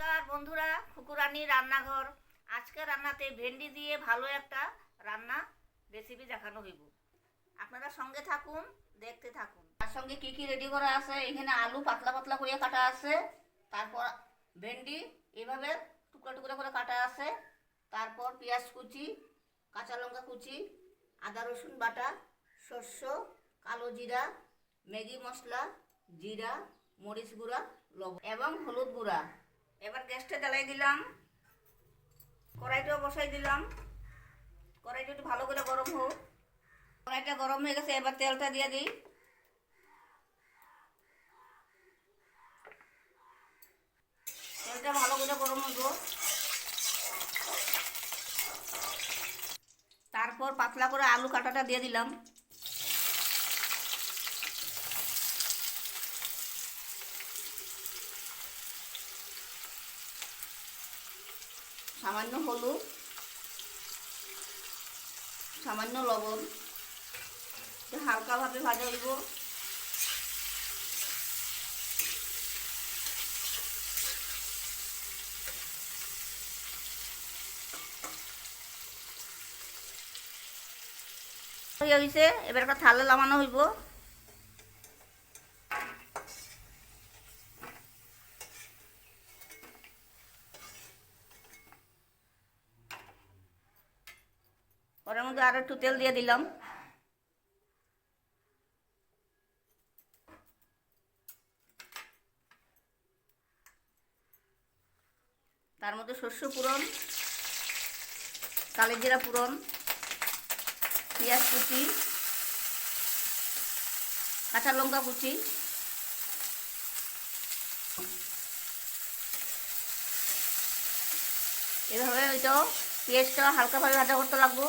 নমস্কার বন্ধুরা খুকুরানি রান্নাঘর। আজকে রান্নাতে ভেন্ডি দিয়ে ভালো একটা রান্না রেসিপি দেখানো হইব। আপনারা সঙ্গে থাকুন, দেখতে থাকুন। তার সঙ্গে কি কি রেডি করা আছে? এখানে আলু পাতলা পাতলা করে কাটা আছে। তারপর ভেন্ডি এভাবে টুকরা টুকরা করে কাটা আছে। তারপর পেঁয়াজ কুচি, কাঁচা লঙ্কা কুচি, আদা রসুন বাটা শস্য কালো জিরা, ম্যাগি মশলা, জিরা, মরিচ গুঁড়া, লবণ এবং হলুদ গুঁড়া। এবার গ্যাসটা জ্বালাই দিলাম। কড়াইটাও বসাই দিলাম। কড়াইটা একটু ভালো করে গরম হোক। কড়াইটা গরম হয়ে গেছে, এবার তেলটা দিয়ে দিই। তেলটা ভালো করে গরম হইব তারপর পাতলা করে আলু কাটাটা দিয়ে দিলাম। সামান্য হলুদ, সামান্য লবণ, একটু হালকাভাবে ভাজা হইব হয়ে গেছে, এবার একটা থালে লামানো হইব। ওর মধ্যে আরও একটু তেল দিয়ে দিলাম। তার মধ্যে শস্য পূরণ কালের জিরা পূরণ পেঁয়াজ কুচি, কাঁচা লঙ্কা কুচি। এভাবে ওইটাও পেঁয়াজটা হালকাভাবে ভাজা করতে লাগবো।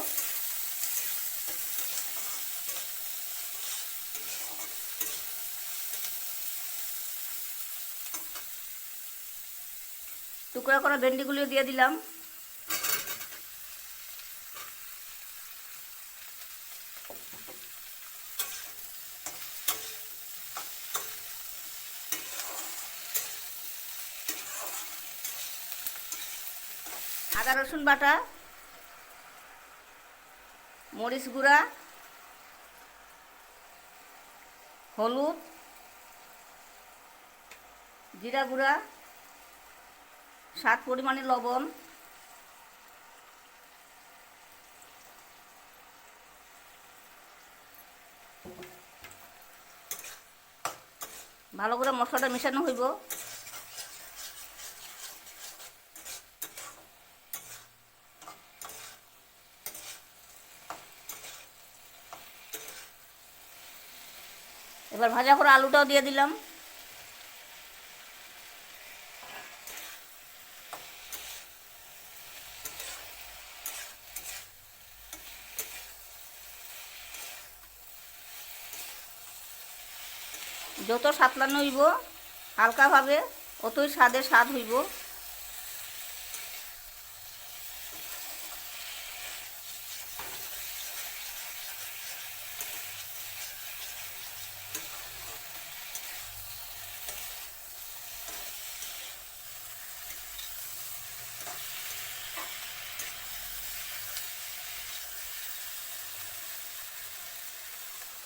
টুকরা করা ভেন্ডিগুলো দিয়ে দিলাম। আদা রসুন বাটা মরিচ গুঁড়া হলুদ জিরা গুঁড়া স্বাদ পরিমাণে লবণ। ভালো করে মশলাটা মেশানো হইব। এবার ভাজা করে আলুটাও দিয়ে দিলাম। যত সাতলানো হইব হালকাভাবে অতই স্বাদে স্বাদ হইব।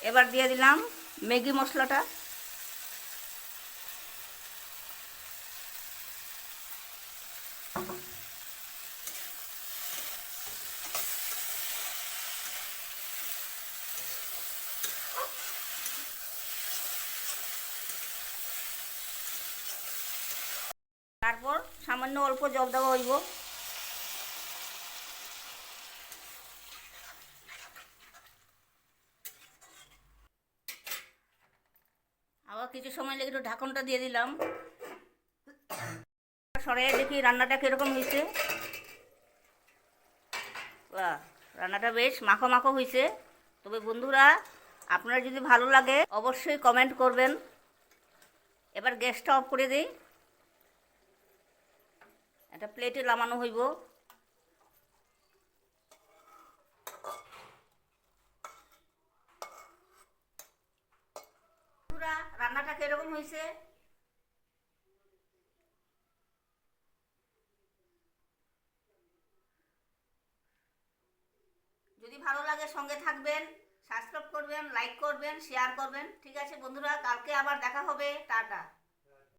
এবার দিয়ে দিলাম ম্যাগি মশলাটা। তারপর সামান্য অল্প জল দেওয়া হইব। আবার কিছু সময় লেগে একটু ঢাকনটা দিয়ে দিলাম। সরে দেখি রান্নাটা কীরকম হয়েছে রান্নাটা বেশ মাখো মাখো হয়েছে তবে বন্ধুরা, আপনার যদি ভালো লাগে, অবশ্যই কমেন্ট করবেন। এবার গ্যাসটা অফ করে দিই। একটা প্লেটে নামানো হইব। রান্নাটা কীরকম হয়েছে যদি ভালো লাগে সঙ্গে থাকবেন সাবস্ক্রাইব করবেন লাইক করবেন শেয়ার করবেন, ঠিক আছে বন্ধুরা? কালকে আবার দেখা হবে, টাটা।